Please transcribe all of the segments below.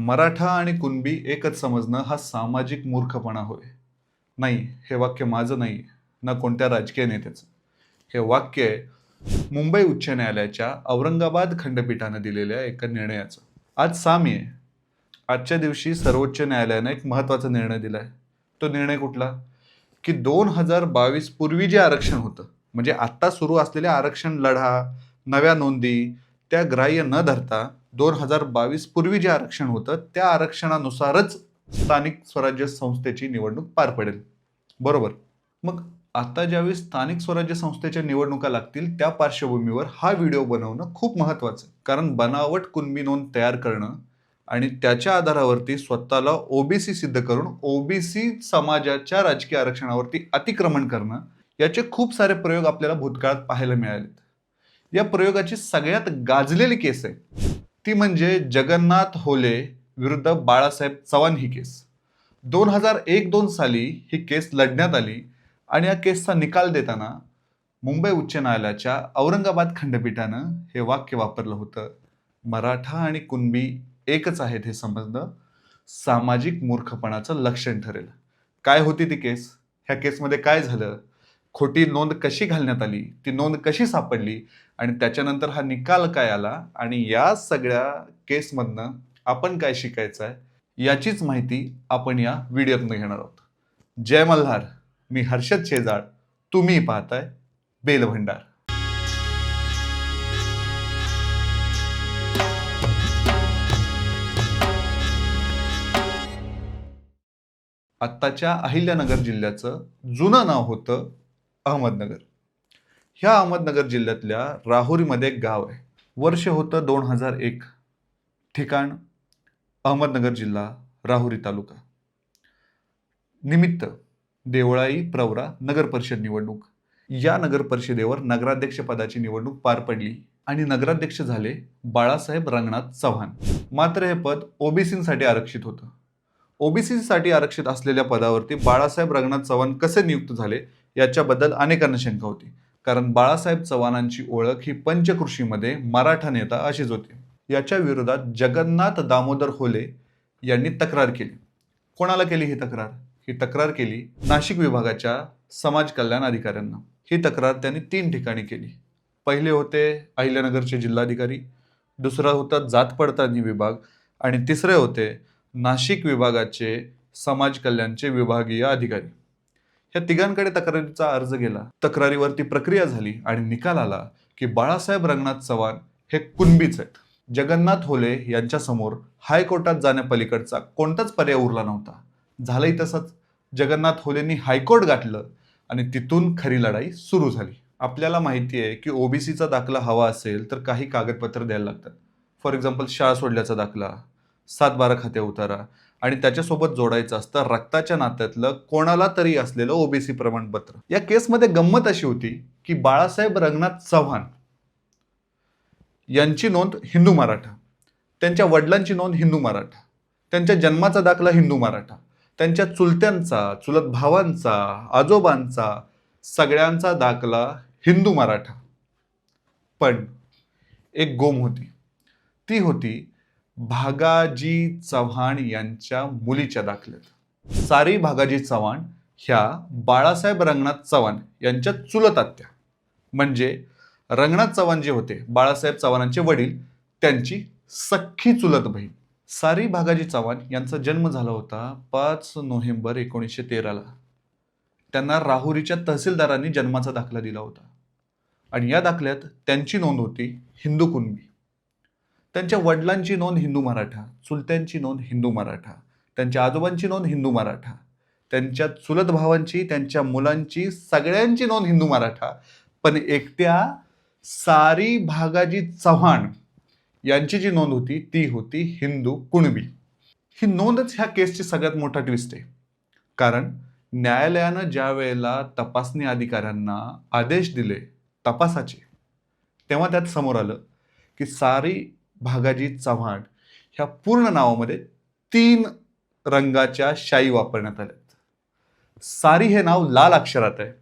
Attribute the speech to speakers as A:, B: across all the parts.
A: मराठा आणि कुणबी एकच समजणं हा सामाजिक मूर्खपणा होय. नाही हे वाक्य माझं नाही ना कोणत्या राजकीय नेत्याचं. हे वाक्य आहे मुंबई उच्च न्यायालयाच्या औरंगाबाद खंडपीठानं दिलेल्या एका निर्णयाचं. आज सामी आहे आजच्या दिवशी सर्वोच्च न्यायालयानं एक महत्त्वाचा निर्णय दिला आहे तो निर्णय कुठला? की दोन हजार बावीस पूर्वी जे आरक्षण होतं म्हणजे आत्ता सुरू असलेल्या आरक्षण लढा नव्या नोंदी त्या ग्राह्य न धरता दोन हजार बावीस पूर्वी जे आरक्षण होतं त्या आरक्षणानुसारच स्थानिक स्वराज्य संस्थेची निवडणूक पार पडेल. बरोबर. मग आता ज्यावेळी स्थानिक स्वराज्य संस्थेच्या निवडणुका लागतील त्या पार्श्वभूमीवर हा व्हिडिओ बनवणं खूप महत्त्वाचं आहे. कारण बनावट कुणबी नोंद तयार करणं आणि त्याच्या आधारावरती स्वतःला ओबीसी सिद्ध करून ओबीसी समाजाच्या राजकीय आरक्षणावरती अतिक्रमण करणं याचे खूप सारे प्रयोग आपल्याला भूतकाळात पाहायला मिळालेत. या प्रयोगाची सगळ्यात गाजलेली केस आहे. ती म्हणजे जगन्नाथ होले विरुद्ध बाळासाहेब चव्हाण ही केस. दोन हजार एक दोन साली ही केस लढण्यात आली आणि या केसचा निकाल देताना मुंबई उच्च न्यायालयाच्या औरंगाबाद खंडपीठानं हे वाक्य वापरलं होतं. मराठा आणि कुणबी एकच आहेत हे समजणं सामाजिक मूर्खपणाचं लक्षण ठरेल. काय होती ती केस? ह्या केसमध्ये काय झालं? खोटी नोंद कशी घालण्यात आली ती नोंद कशी सापडली आणि त्याच्यानंतर हा निकाल काय आला आणि या सगळ्या केसमधनं आपण काय शिकायचं आहे याचीच माहिती आपण या व्हिडिओतनं घेणार आहोत. जय मल्हार मी हर्षद शेजाळ तुम्ही पाहताय बेलभंडार. आत्ताच्या अहिल्यानगर जिल्ह्याचं जुनं नाव होतं अहमदनगर. ह्या अहमदनगर जिल्ह्यातल्या राहुरीमध्ये एक गाव आहे. वर्ष होतं दोन हजार एक. ठिकाण अहमदनगर जिल्हा राहुरी तालुका. निमित्त देवळाई प्रवरा नगर परिषद निवडणूक. या नगर परिषदेवर नगराध्यक्ष पदाची निवडणूक पार पडली आणि नगराध्यक्ष झाले बाळासाहेब रंगनाथ चव्हाण. मात्र हे पद ओबीसीसाठी आरक्षित होतं. ओबीसीसाठी आरक्षित असलेल्या पदावरती बाळासाहेब रंगनाथ चव्हाण कसे नियुक्त झाले? याच्याबद्दल अनेकांना शंका होती. कारण बाळासाहेब चव्हाणांची ओळख ही पंचकृषीमध्ये मराठा नेता अशीच होती. याच्या विरोधात जगन्नाथ दामोदर होले यांनी तक्रार केली. कोणाला केली ही तक्रार? ही तक्रार केली नाशिक विभागाच्या समाज कल्याण अधिकाऱ्यांना. ही तक्रार त्यांनी तीन ठिकाणी केली. पहिले होते अहिल्यानगरचे जिल्हाधिकारी दुसरा होता जात पडताळणी विभाग आणि तिसरे होते नाशिक विभागाचे समाज कल्याणचे विभागीय अधिकारी. या तिघांकडे तक्रारीचा अर्ज गेला. तक्रारीवरती प्रक्रिया झाली आणि निकाल आला की बाळासाहेब रंगनाथ चव्हाण हे कुणबीच आहेत. जगन्नाथ होले यांच्या समोर हायकोर्टात जाण्यापलीकडचा कोणताच पर्याय उरला नव्हता. झालंही तसंच. जगन्नाथ होलेंनी हायकोर्ट गाठलं आणि तिथून खरी लढाई सुरू झाली. आपल्याला माहिती आहे की ओबीसीचा दाखला हवा असेल तर काही कागदपत्र द्यायला लागतात. फॉर एक्झाम्पल शाळा सोडल्याचा दाखला सात बारा खाते उतारा आणि त्याच्यासोबत जोडायचं असतं. रक्ताच्या नात्यातलं कोणाला तरी असलेलं ओबीसी प्रमाणपत्र. या केसमध्ये गंमत अशी होती की बाळासाहेब रंगनाथ चव्हाण यांची नोंद हिंदू मराठा. त्यांच्या वडिलांची नोंद हिंदू मराठा. त्यांच्या जन्माचा दाखला हिंदू मराठा. त्यांच्या चुलत्यांचा चुलत भावांचा आजोबांचा सगळ्यांचा दाखला हिंदू मराठा. पण एक गोम होती. ती होती भागाजी चव्हाण यांच्या मुलीच्या दाखल्यात. सारी भागाजी चव्हाण ह्या बाळासाहेब रंगनाथ चव्हाण यांच्या चुलत आत्या. म्हणजे रंगनाथ चव्हाण जे होते बाळासाहेब चव्हाणांचे वडील त्यांची सख्खी चुलत बहीण. सारी भागाजी चव्हाण यांचा जन्म झाला होता पाच नोव्हेंबर एकोणीसशे तेराला. त्यांना राहुरीच्या तहसीलदारांनी जन्माचा दाखला दिला होता. आणि या दाखल्यात त्यांची नोंद होती हिंदू कुणबी. त्यांच्या वडिलांची नोंद हिंदू मराठा चुलत्यांची नोंद हिंदू मराठा त्यांच्या आजोबांची नोंद हिंदू मराठा त्यांच्या चुलत भावांची त्यांच्या मुलांची सगळ्यांची नोंद हिंदू मराठा. पण एकट्या सारी भागाजी चव्हाण यांची जी नोंद होती ती होती हिंदू कुणबी. ही नोंदच ह्या केसची सगळ्यात मोठा ट्विस्ट आहे. कारण न्यायालयानं ज्या वेळेला तपासणी अधिकाऱ्यांना आदेश दिले तपासाचे तेव्हा त्यात समोर आलं की सारी भागाजी चव्हाण ह्या पूर्ण नावामध्ये तीन रंगाच्या शाई वापरण्यात आल्यात. सारी हे नाव लाल अक्षरात आहे.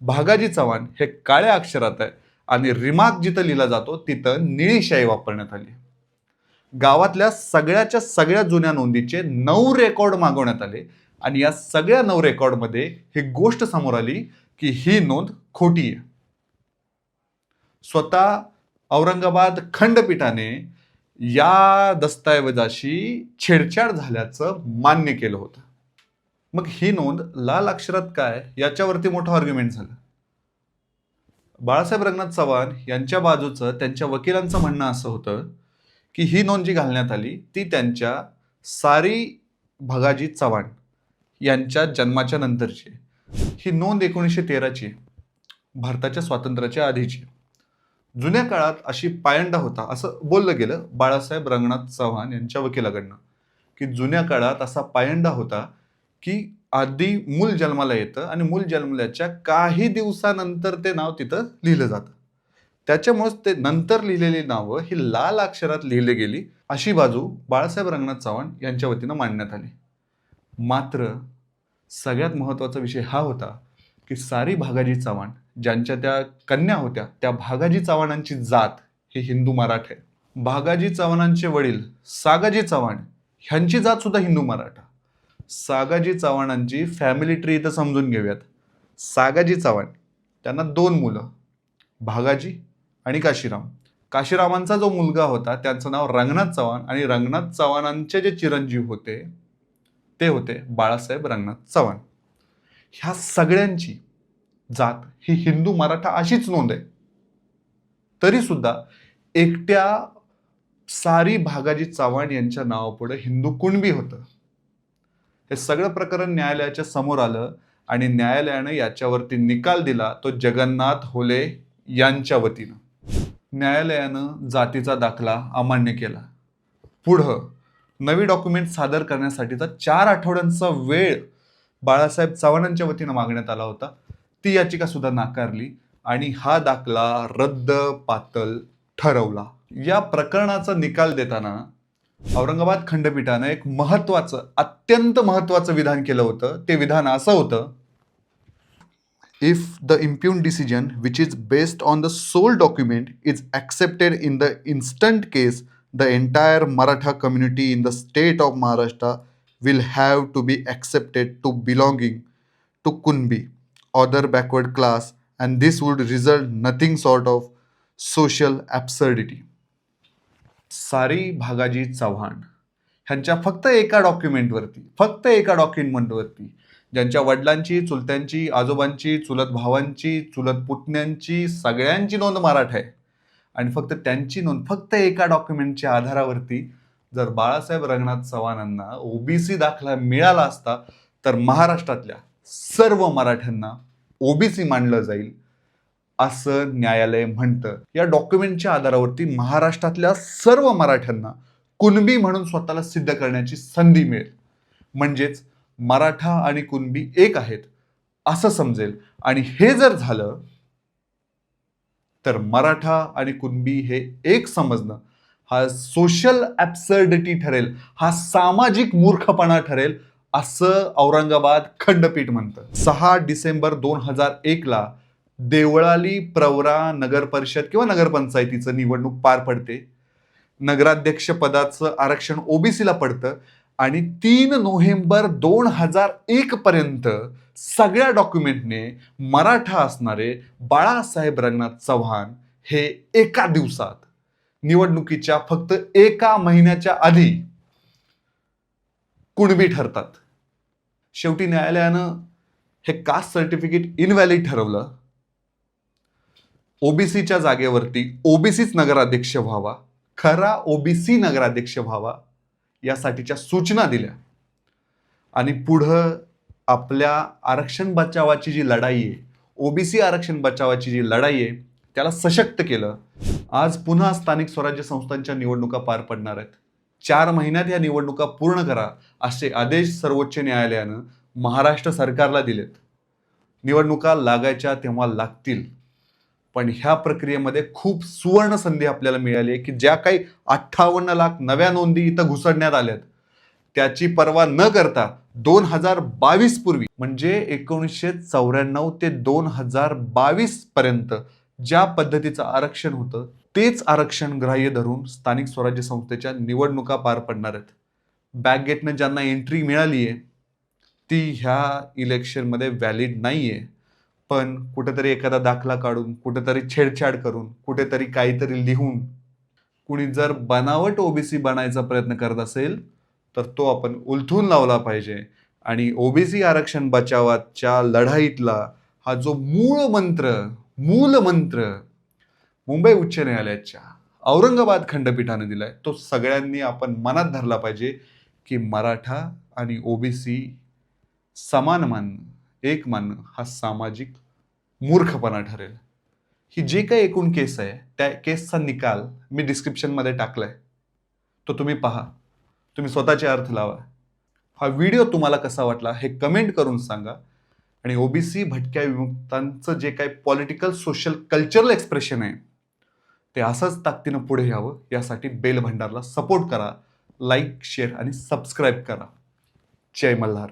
A: भागाजी चव्हाण हे काळ्या अक्षरात आहे आणि रिमार्क जिथं लिहिला जातो तिथं निळी शाई वापरण्यात आली गावातल्या सगळ्याच्या सगळ्या जुन्या नोंदीचे नऊ रेकॉर्ड मागवण्यात आले आणि या सगळ्या नऊ रेकॉर्डमध्ये ही गोष्ट समोर आली की ही नोंद खोटी आहे. स्वतः औरंगाबाद खंडपीठाने या दस्तऐवजाशी छेडछाड झाल्याचं मान्य केलं होतं. मग ही नोंद लाल अक्षरात काय? याच्यावरती मोठं आर्ग्युमेंट झालं. बाळासाहेब रंगनाथ चव्हाण यांच्या बाजूचं त्यांच्या वकिलांचं म्हणणं असं होतं की ही नोंद जी घालण्यात आली ती त्यांच्या सारी भगाजी चव्हाण यांच्या जन्माच्या नंतरची. ही नोंद एकोणीसशे तेराची भारताच्या स्वातंत्र्याच्या आधीची. जुन्या काळात अशी पायंडा होता असं बोललं गेलं बाळासाहेब रंगनाथ चव्हाण यांच्या वकिलाकडनं की जुन्या काळात असा पायंडा होता की आधी मूल जन्माला येतं आणि मूल जन्मल्याच्या काही दिवसानंतर ते नाव तिथं लिहिलं जातं. त्याच्यामुळेच ते नंतर लिहिलेली नावं ही लाल अक्षरात लिहिली गेली अशी बाजू बाळासाहेब रंगनाथ चव्हाण यांच्या वतीनं मांडण्यात आली. मात्र सगळ्यात महत्त्वाचा विषय हा होता की सारी भागाजी चव्हाण ज्यांच्या त्या कन्या होत्या त्या भागाजी चव्हाणांची जात ही हिंदू मराठा आहे भागाजी चव्हाणांचे वडील सागाजी चव्हाण ह्यांची जात सुद्धा हिंदू मराठा. सागाजी चव्हाणांची फॅमिली ट्री इथं समजून घेऊयात. सागाजी चव्हाण त्यांना दोन मुलं भागाजी आणि काशीराम. काशीरामांचा जो मुलगा होता त्यांचं नाव रंगनाथ चव्हाण आणि रंगनाथ चव्हाणांचे जे चिरंजीव होते ते होते बाळासाहेब रंगनाथ चव्हाण. ह्या सगळ्यांची जात. ही हिंदू मराठा अशीच नोंद आहे. तरी सुद्धा एकट्या सारी भागाजी चव्हाण यांच्या नावापुढे हिंदू कुणबी होतं. हे सगळं प्रकरण न्यायालयाच्या समोर आलं आणि न्यायालयानं याच्यावरती निकाल दिला तो जगन्नाथ होले यांच्या वतीनं. न्यायालयानं जातीचा दाखला अमान्य केला. पुढं नवी डॉक्युमेंट सादर करण्यासाठीचा चार आठवड्यांचा वेळ बाळासाहेब चव्हाणांच्या वतीनं मागण्यात आला होता. ती याचिका सुद्धा नाकारली आणि हा दाखला रद्द पातल ठरवला. या प्रकरणाचा निकाल देताना औरंगाबाद खंडपीठानं एक महत्वाचं अत्यंत महत्वाचं विधान केलं होतं. ते विधान असं होतं if the impugned decision which is based on the sole document is accepted in the instant case the entire Maratha community in the state of Maharashtra will have to be accepted to belonging to Kunbi other backward class and this would result nothing sort of social absurdity. सारी भागाजी चव्हाण ह्यांच्या फक्त एका डॉक्युमेंटवरती फक्त एका डॉक्युमेंटवरती ज्यांच्या वडिलांची चुलत्यांची आजोबांची चुलत भावांची चुलत पुतण्यांची सगळ्यांची नोंद मराठा आहे. आणि फक्त त्यांची नोंद फक्त एका डॉक्युमेंटच्या आधारावरती जर बाळासाहेब रंगनाथ चव्हाणांना ओबीसी दाखला मिळाला असता तर महाराष्ट्रातल्या सर्व मराठ्यांना ओबीसी मानलं जाईल असं न्यायालय म्हणतं. या डॉक्युमेंटच्या आधारावरती महाराष्ट्रातल्या सर्व मराठ्यांना कुणबी म्हणून स्वतःला सिद्ध करण्याची संधी मिळेल. म्हणजेच मराठा आणि कुणबी एक आहेत असं समजेल. आणि हे जर झालं तर मराठा आणि कुणबी हे एक समजणं हा सोशल ॲप्सर्डिटी ठरेल. हा सामाजिक मूर्खपणा ठरेल. असं औरंगाबाद खंडपीठ म्हणतं. सहा डिसेंबर दोन हजार एकला देवळाली प्रवरा नगर परिषद किंवा नगरपंचायतीचं निवडणूक पार पडते. नगराध्यक्ष पदाचं आरक्षण ओबीसीला पडतं आणि तीन नोव्हेंबर दोन हजार एक पर्यंत सगळ्या डॉक्युमेंटने मराठा असणारे बाळासाहेब रंगनाथ चव्हाण हे एका दिवसात निवडणुकीच्या फक्त एका महिन्याच्या आधी कुणबी ठरतात. शेवटी न्यायालयानं हे कास्ट सर्टिफिकेट इनव्हॅलिड ठरवलं. ओबीसीच्या जागेवरती ओबीसीच नगराध्यक्ष व्हावा खरा ओबीसी नगराध्यक्ष व्हावा यासाठीच्या सूचना दिल्या. आणि पुढं आपल्या आरक्षण बचावाची जी लढाई आहे ओबीसी आरक्षण बचावाची जी लढाई आहे त्याला सशक्त केलं. आज पुन्हा स्थानिक स्वराज्य संस्थांच्या निवडणुका पार पडणार आहेत. चार महिन्यात या निवडणुका पूर्ण करा असे आदेश सर्वोच्च न्यायालयानं महाराष्ट्र सरकारला दिलेत. निवडणुका लागायच्या तेव्हा लागतील. पण ह्या प्रक्रियेमध्ये खूप सुवर्ण संधी आपल्याला मिळाली आहे की ज्या काही अठ्ठावन्न लाख नव्या नोंदी इथं घुसडण्यात आल्यात त्याची पर्वा न करता दोन हजार बावीस पूर्वी म्हणजे एकोणीसशे चौऱ्याण्णव ते दोन हजार बावीस पर्यंत ज्या पद्धतीचं आरक्षण होतं तेच आरक्षण ग्राह्य धरून स्थानिक स्वराज्य संस्थेच्या निवडणुका पार पडणार आहेत. बॅक गेटनं ज्यांना एंट्री मिळाली आहे ती ह्या इलेक्शनमध्ये व्हॅलिड नाही आहे पण कुठेतरी एखादा दाखला काढून कुठेतरी छेडछाड करून कुठेतरी काहीतरी लिहून कुणी जर बनावट ओबीसी बनायचा प्रयत्न करत असेल तर तो आपण उलथून लावला पाहिजे. आणि ओबीसी आरक्षण बचावाच्या लढाईतला हा जो मूळ मंत्र मूल मंत्र मुंबई उच्च न्यायालयाच्या औरंगाबाद खंडपीठाने दिलाय. तो सगळ्यांनी आपण मनात धरला पाहिजे की मराठा आणि ओबीसी समान मानणं एक मानणं हा सामाजिक मूर्खपणा ठरेल. ही जे काही एकूण केस आहे त्या केसचा निकाल मी डिस्क्रिप्शनमध्ये टाकलाय. तो तुम्ही पहा. तुम्ही स्वतःचे अर्थ लावा. हा व्हिडिओ तुम्हाला कसा वाटला हे कमेंट करून सांगा. आणि ओबीसी भटक्या विमुक्तांचं जे काही पॉलिटिकल सोशल कल्चरल एक्सप्रेशन आहे ते असंच ताकदीनं पुढे यावं यासाठी बेल भंडारला सपोर्ट करा लाईक शेअर आणि सबस्क्राईब करा. जय मल्हार.